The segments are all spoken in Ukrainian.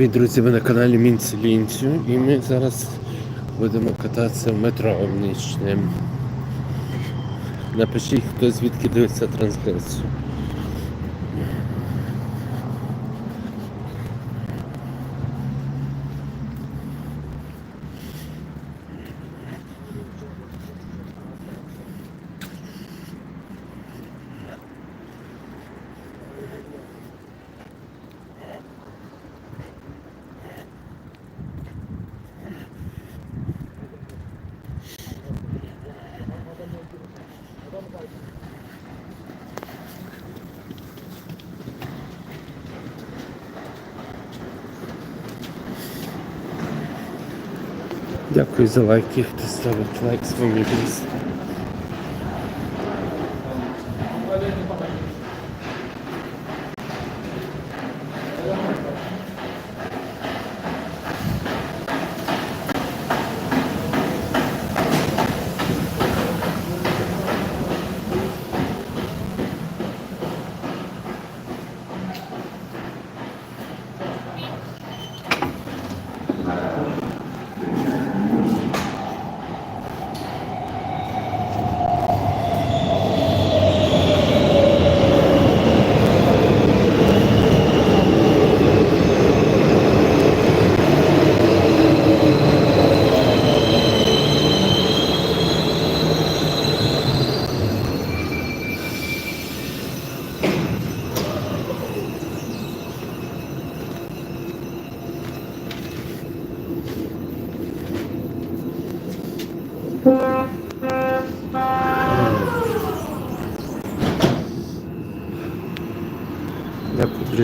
Привіт, друзі! Ви на каналі Мінцелінцю і ми зараз будемо кататися в метро нічним. Напишіть, хто звідки дивиться трансляцію. Дякую за лайки, хто ставить лайк своїм відео.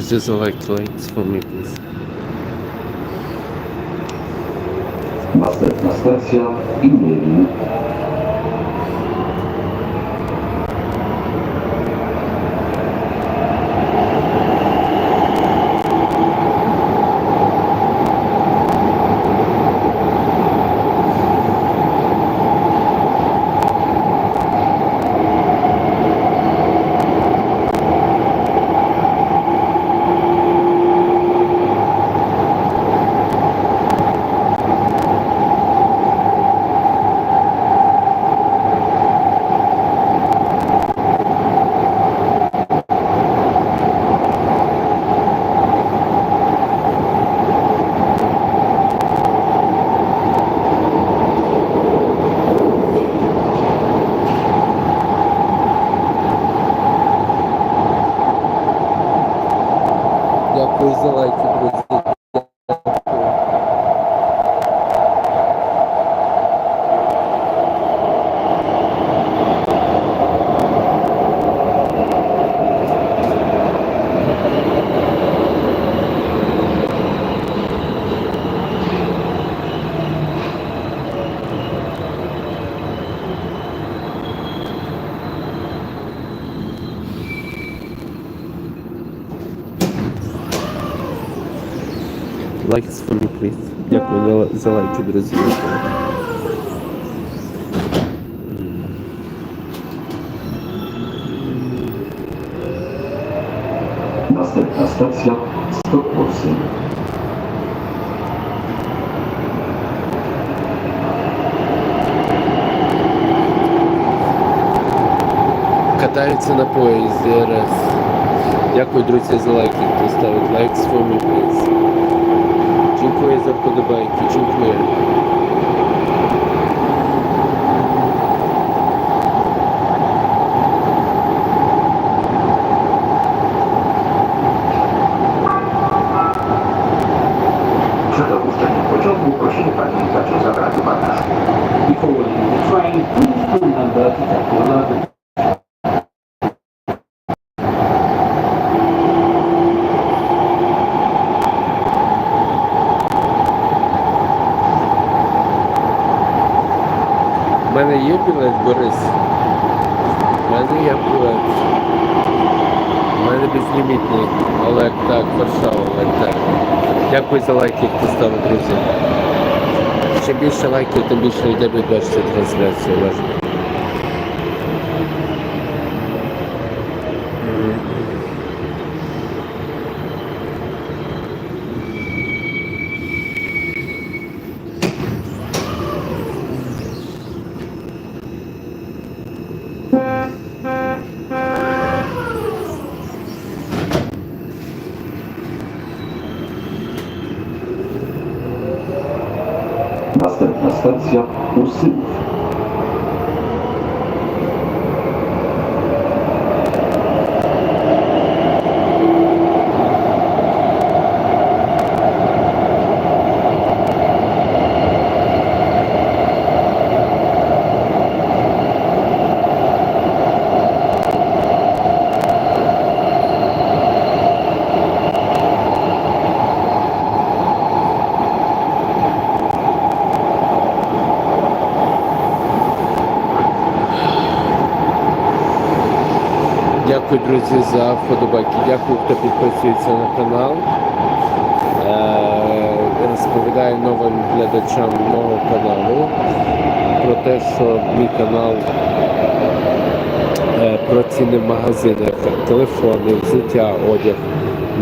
Дякую, друзі, за лайк, лайк своїм відео. Następna stacja Imielin. Дякую за лайки, друзі. Дякую. Лайк своїм, пліз. Дякую за, лайки, друзі. Następna stacja Stokholm. Катаються на поїзді раз. Дякую, друзі, за лайки, хто ставить лайк своїм, пліз. Дякую за вподобайки, дякую. Przed є? У мене є. У мене безлімітний. Олег, так, Варшава, Олег, так. Дякую за лайки, хто став, друзі. Чим більше лайків, тим більше людей буде бачити трансляцію. Олег. Następna Дякую, друзі, за вподобайки. Дякую, хто підписується на канал. Е, Розповідаю новим глядачам мого каналу про те, що мій канал е, про ціни в магазинах, телефони, взуття, одяг,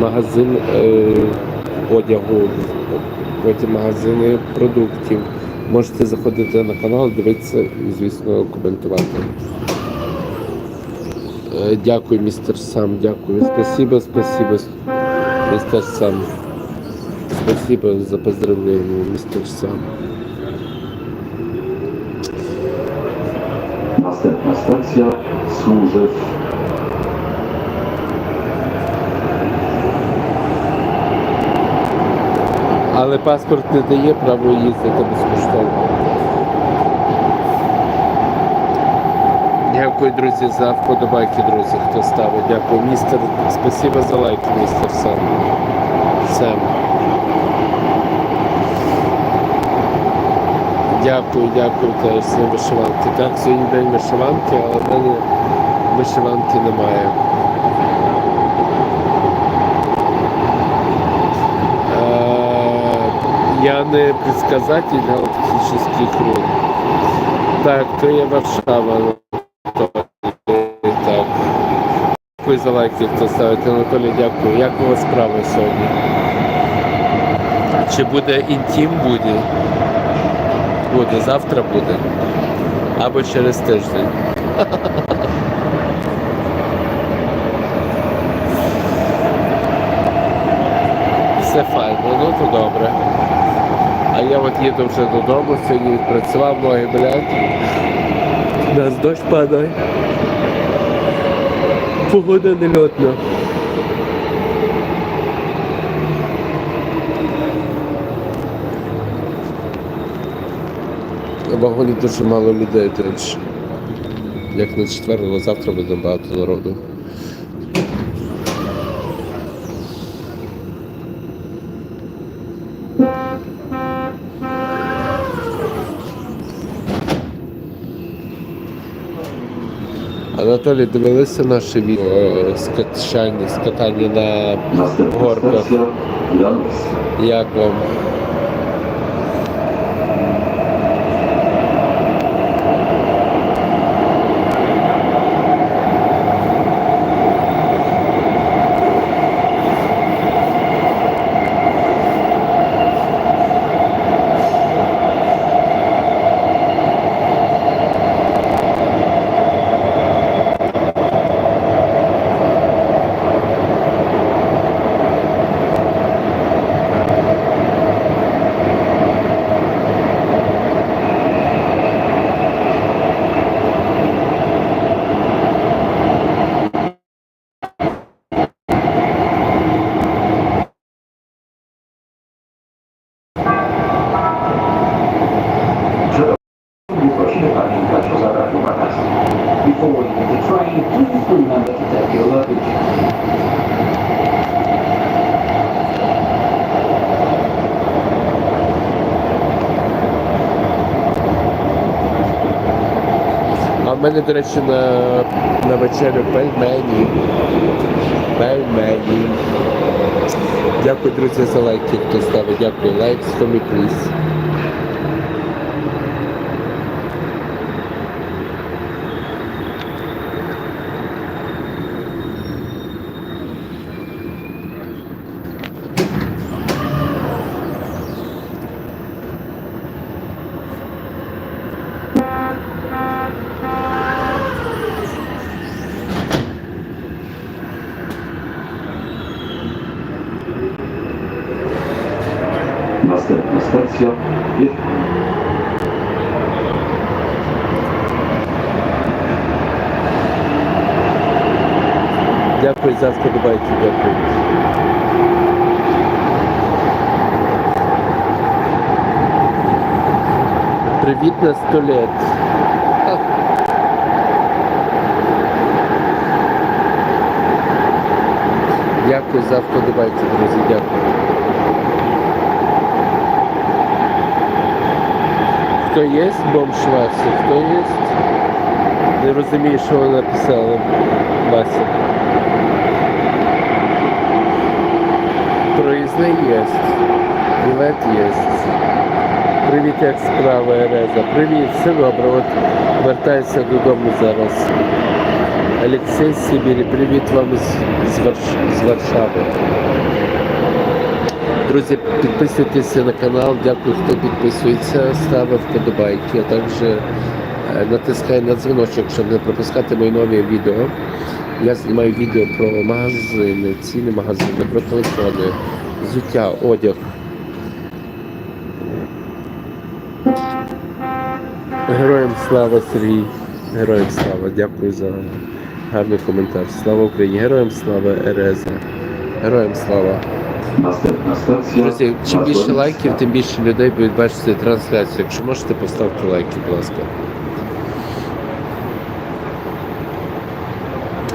магазин е, одягу, потім магазини продуктів. Можете заходити на канал, дивитися і, звісно, коментувати. Е, Дякую, містер Сам, дякую. Спасибо, спасибо, містер Сам. Спасибо за поздравление, містер Сам. Następna stacja Służew. Але паспорт не дає право їздити безкоштовно. Дякую, друзі, за вподобайки, друзі, хто ставить. Дякую, містер. Спасибо за лайки, містер Сам. Сам. Дякую, дякую теж за вишиванки. Так, сьогодні день вишиванки, але в мене вишиванки немає. Э, Я не предсказатель галактических рун. Так, то є Варшава. Дякую за лайки, хто ставить. Анатолій, дякую. Як у вас справи сьогодні? Чи буде інтім буде? Буде, завтра буде. Або через тиждень. Все файно, ну то добре. А я от їду вже додому, сьогодні відпрацював ноги, блядь. У нас дощ падає. Погода нельотна. На вагоні дуже мало людей, до речі. Як на четвер, але завтра буде багато народу. Анатолій, дивилися наше відео е, з катання, з катання на горках. Як вам? Мене, до речі, на, на вечерю пельмені. Пельмені. Дякую, друзі, за лайки, хто ставить. Дякую. Лайк, for me, please. Następna stacja за вподобайки, дякую. Привіт на сто лет. Ха. Дякую за вподобайки, друзі, дякую. Хто є бомж Вася? Хто є? Не розумію, що вона написала Вася. Проїзний є. Білет є. Привіт, як справа, Ереза. Привіт, все добре. От вертаюся додому зараз. Олексій з Сибірі, привіт вам з, Варш- з Варшави. Друзі, підписуйтеся на канал, дякую, хто підписується, ставив вподобайки, а також е, натискай на дзвіночок, щоб не пропускати мої нові відео. Я знімаю відео про магазини, ціни магазини, про телефони, взуття, одяг. Героям слава Сергій. Героям слава. Дякую за гарний коментар. Слава Україні! Героям слава Ереза. Героям слава. Друзі, чим більше лайків, тим більше людей будуть бачити трансляцію. Якщо можете, поставте лайки, будь ласка.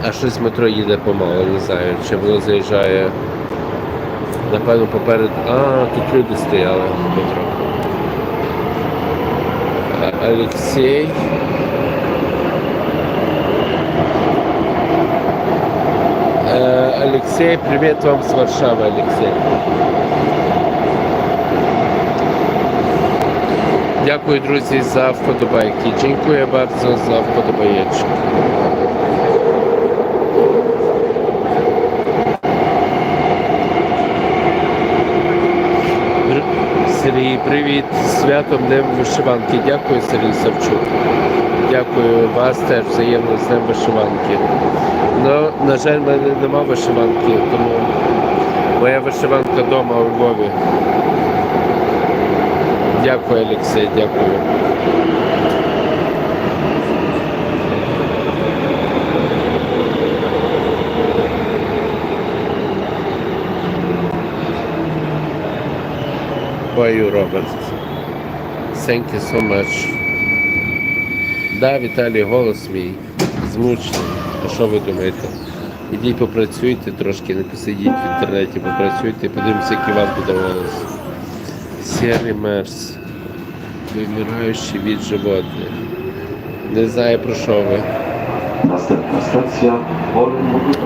А щось метро їде помало, не знаю, чи воно заїжджає. Напевно, поперед. А, тут люди стояли в метро. А, Олексій. Е, Олексій, привіт вам з Варшави, Олексій. Дякую, друзі, за вподобайки. Дякую bardzo за вподобаєчки. Сергій, привіт. Святом Днем вишиванки. Дякую, Сергій Савчук. Дякую вас теж взаємно з Днем вишиванки. Ну, на жаль, в мене нема вишиванки, тому моя вишиванка вдома у Львові. Дякую, Олексій, дякую. Баю, Роберт. Thank you so much. Да, Віталій, голос мій. Змучений. А що ви думаєте? Ідіть попрацюйте трошки, не посидіть в інтернеті, попрацюйте, подивимося, який у вас буде голос. Сірий мерс. Вимираючий від животних. Не знаю про що ви. Następna stacja Orlen-Motors.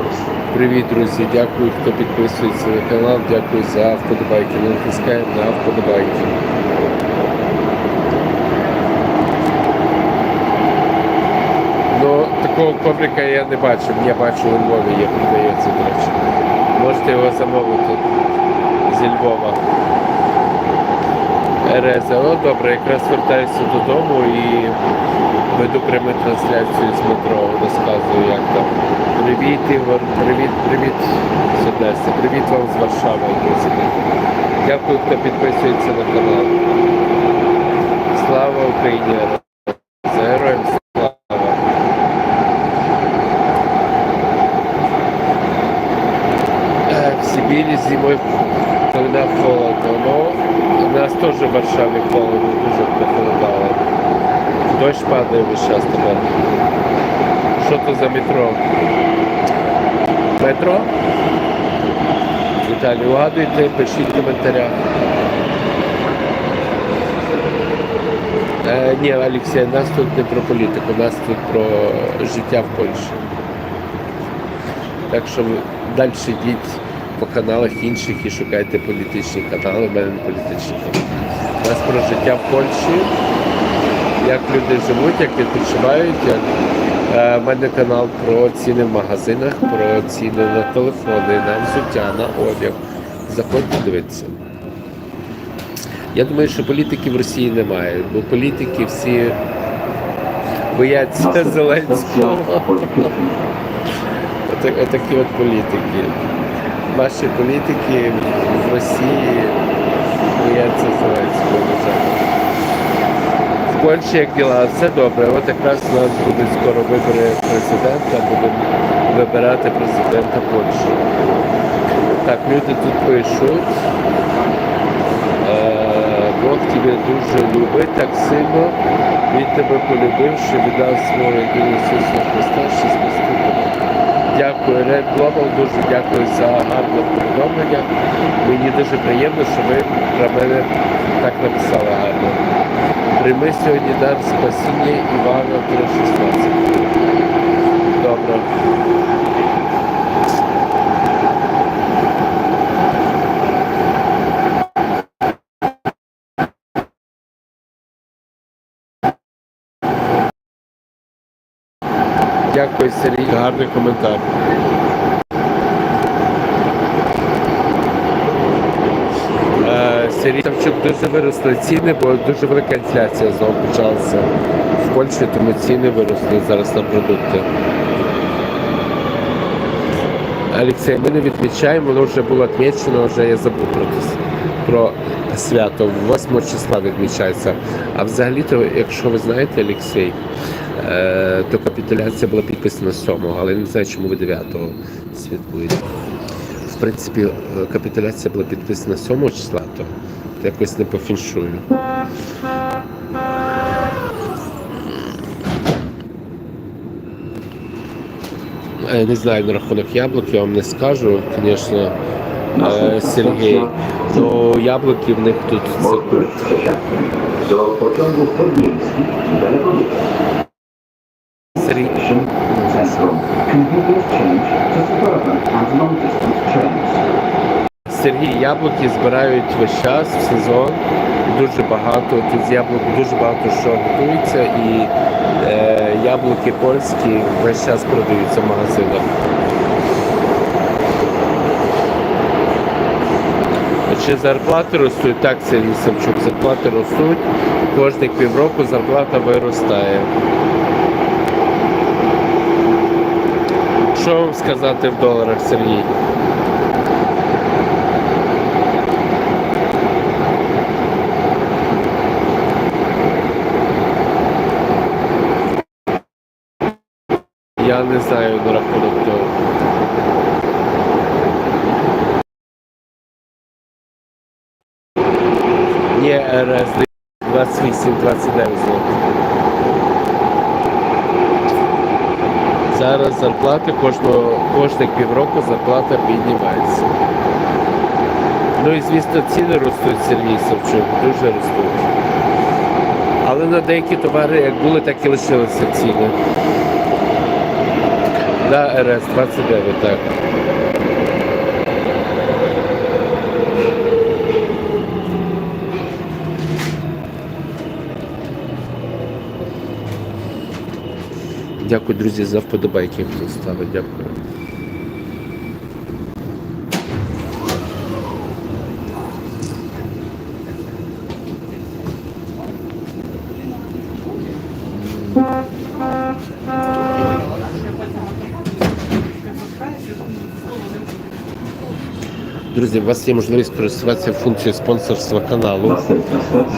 Привіт, друзі! Дякую, хто підписується на канал. Дякую за вподобайки. Не натискаємо на вподобайки. Ну, такого коврика я не бачив. Я бачу у Львові є, продається, до речі. Можете його замовити зі Львова. Ереза, ну добре, якраз вертаюся додому і веду пряму трансляцію з метро, розказую, як там. Привіт, Ігор, привіт, привіт з Одеси, привіт вам з Варшави, друзі. Дякую, хто підписується на канал. Слава Україні! За героям слава! Е, В Сибірі зимою когда холодно, но у нас тоже в Варшаві холодно, дуже похолодало. Дощ падає весь час тепер. Що то за метро? Метро? Віталій, угадуйте, пишіть в коментарях. Е, ні, Олексій, нас тут не про політику, нас тут про життя в Польщі. Так що далі йдіть по каналах інших і шукайте політичні канали, в мене не політичні канали. У нас про життя в Польщі, як люди живуть, як відпочивають. Як... Е, в мене канал про ціни в магазинах, про ціни на телефони, на взуття, на одяг. Заходьте дивитися. Я думаю, що політиків в Росії немає, бо політики всі бояться Зеленського. Отакі от політики. Ваші політики в Росії бояться Зеленського, Польщі як діла, все добре. От якраз у нас будуть скоро вибори президента, будемо вибирати президента Польщі. Так, люди тут пишуть. Е, Бог тебе дуже любить так сильно. Він тебе полюбив, що віддав свого єдиного Ісуса Христа, що спасти. Дякую, Red Global, дуже дякую за гарне повідомлення. Мені дуже приємно, що ви про мене так написали гарно. Прийми сьогодні дар спасіння Івана 3,16. Добре. Дякую, Сергій. Гарний коментар. Е, Сергій Савчук дуже виросли ціни, бо дуже велика інфляція знову почалася в Польщі, тому ціни виросли зараз на продукти. Олексій, ми не відмічаємо, воно вже було відмічено, вже я забув про, це- про свято. 8 числа відмічається. А взагалі-то, якщо ви знаєте, Олексій, е, то капітуляція була підписана 7-го, але я не знаю, чому ви 9-го святкуєте. В принципі, е, капітуляція була підписана 7 числа, то якось не по фіншую. Е, Не знаю на рахунок яблук, я вам не скажу, звісно, е, Сергій. Ну, яблуки в них тут dalekobieżnych. Сергій. Сергій, яблуки збирають весь час в сезон. Дуже багато. Тут з яблук дуже багато що готується і е, яблуки польські весь час продаються в магазинах. Чи зарплати ростуть? Так, Сергій Савчук, зарплати ростуть. Кожних півроку зарплата виростає. Що сказати в доларах, Сергій? Не знаю на рахунок того. Ні, РС 28-29 злотих. Зараз зарплати кожного, кожних півроку зарплата піднімається. Ну і звісно ціни ростуть, Сергій Савчук, дуже ростуть. Але на деякі товари як були, так і лишилися ціни. Да, РС 29, так. Дякую, друзі, за вподобайки, хто ставить. Дякую. Друзі, у вас є можливість користуватися функцією спонсорства каналу.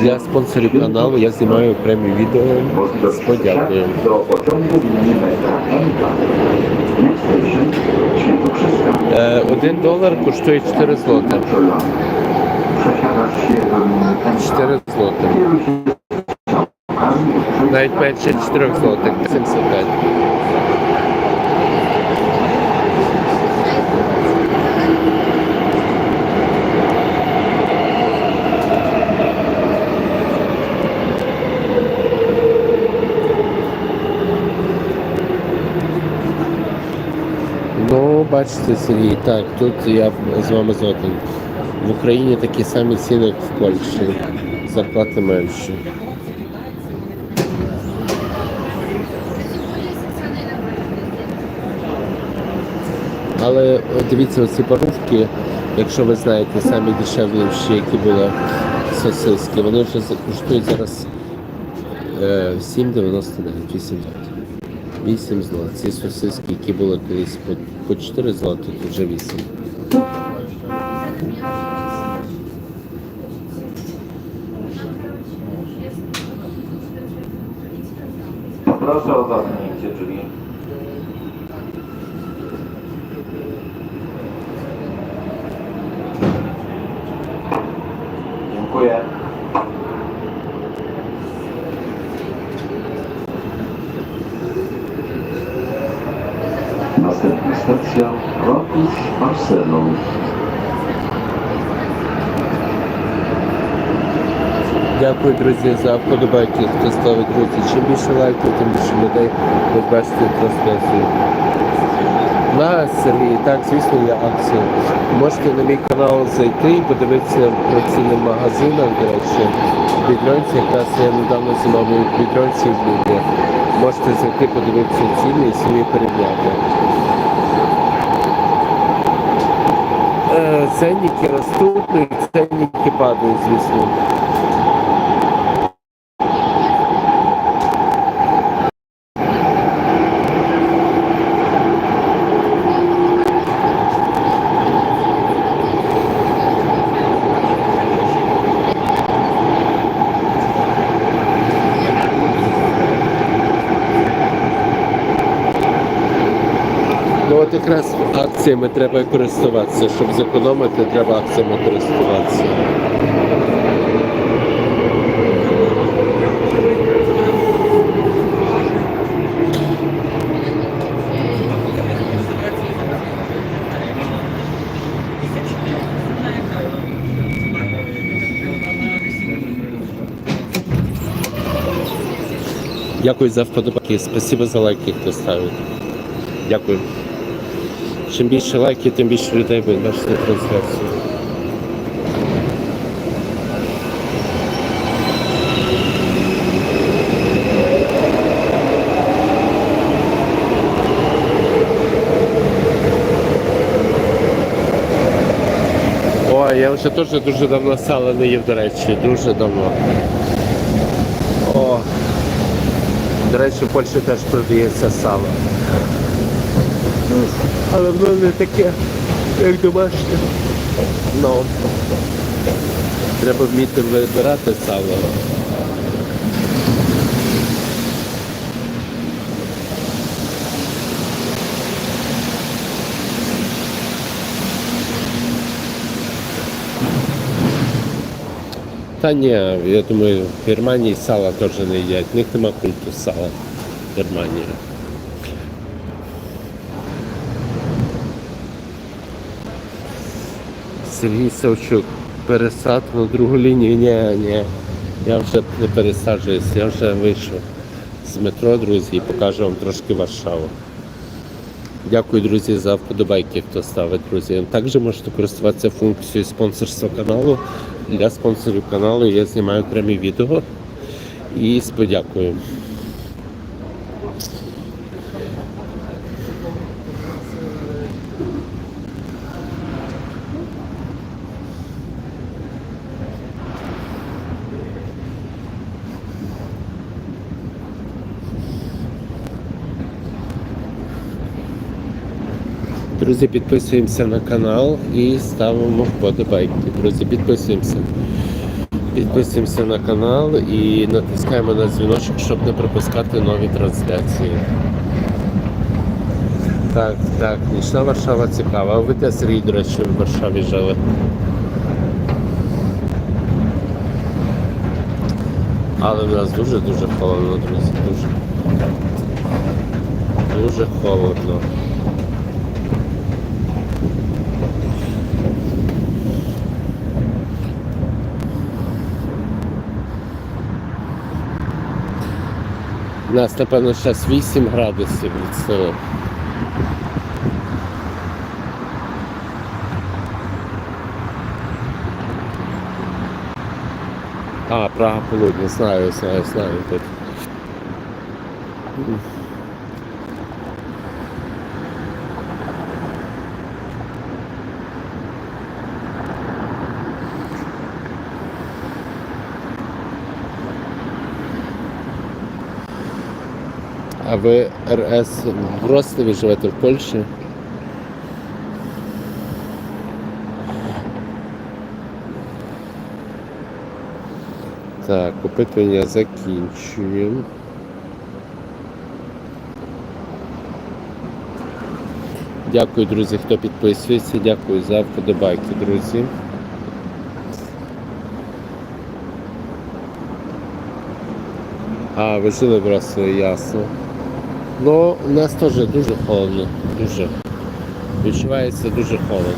Для спонсорів каналу я знімаю окремі відео з подякою. przesiadki do pociągu linii metra M2. Next station, Świętokrzyska. Е, Один долар коштує 4 злоти. Metrolane. Przesiadasz się do linii M2. 4 злоти. Навіть менше 4 злотих, 75. Ну, бачите, Сергій, так, тут я з вами згоден. В Україні такі самі ціни, як в Польщі. Зарплати менші. Але дивіться, оці парувки, якщо ви знаєте, самі дешевші, які були сосиски, вони вже коштують зараз е, 7,99, 8 злотих. 8 злотих. Ці сосиски, які були колись по, по 4 злотих, то вже 8. Proszę Дякую, друзі, за вподобайки, хто ставить друзі. Чим більше лайків, тим більше людей ви бачите трансляцію. На Сергій, так, звісно, є акції. Можете на мій канал зайти і подивитися по цінним магазинам, до речі, в Бідронці, якраз я недавно знімав в Бідронці в Львові. Можете зайти, подивитися ціни і собі порівняти. Е, Ценники ростуть, ну ценники падають, звісно. Ну от якраз акціями треба користуватися. Щоб зекономити, треба акціями користуватися. Дякую за вподобайки. Спасибо за лайки, хто ставить. Дякую. Чим більше лайків, тим більше людей буде бачити трансляцію. Я вже теж дуже давно сала не їв, до речі, дуже давно. О, до речі, в Польщі теж продається сало. Але воно не таке, як домашнє. Ну. Треба вміти вибирати сало. Та ні, я думаю, в Германії сала теж не їдять. В них нема культу сала в Германії. Сергій Савчук, пересад на другу лінію. Ні, ні. Я вже не пересаджуюсь, я вже вийшов з метро, друзі, і покажу вам трошки Варшаву. Дякую, друзі, за вподобайки, хто ставить, друзі. Також можете користуватися функцією спонсорства каналу. Для спонсорів каналу я знімаю окремі відео і з. Друзі, підписуємося на канал і ставимо вподобайки. Друзі, підписуємося. Підписуємося на канал і натискаємо на дзвіночок, щоб не пропускати нові трансляції. Так, так, нічна Варшава цікава. А ви де Сергій, до речі, в Варшаві жили? Але в нас дуже-дуже холодно, друзі. Дуже. Дуже холодно. У нас, напевно, зараз 8 градусів від сили. А, Прага полудня, знаю, знаю, знаю тут. А ви РС в Ростові живете в Польщі? Так, опитування закінчуємо. Дякую, друзі, хто підписується. Дякую за вподобайки, друзі. А, ви жили в Ростові, ясно. Ну, у нас теж дуже холодно. Дуже. Відчувається дуже холодно.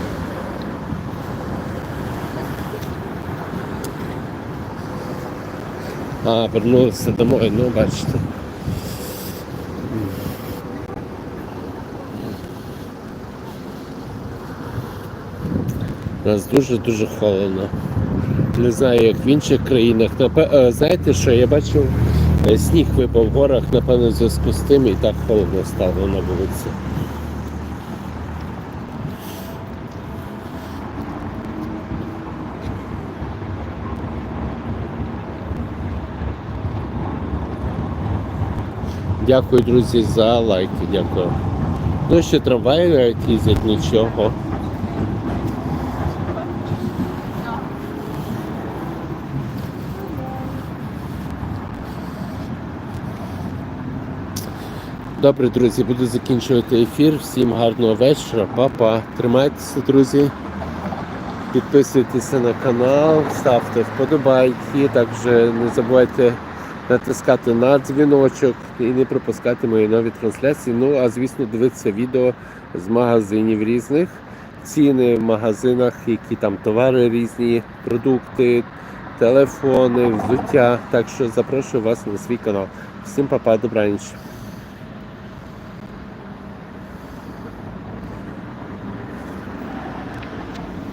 А, вернулися домой, ну бачите. У нас дуже-дуже холодно. Не знаю, як в інших країнах. Е, Знаєте що, я бачив, сніг випав в горах, напевно, в зв'язку з тим і так холодно стало на вулиці. Дякую, друзі, за лайки. Дякую. Ну, ще трамваї навіть їздять нічого. Добре, друзі, буду закінчувати ефір. Всім гарного вечора, Па-па. Тримайтеся, друзі. Підписуйтеся на канал, ставте вподобайки. Також не забувайте натискати на дзвіночок і не пропускати мої нові трансляції. Ну, а звісно, дивитися відео з магазинів різних, ціни в магазинах, які там товари різні, продукти, телефони, взуття. Так що запрошую вас на свій канал. Всім па-па, добраніч.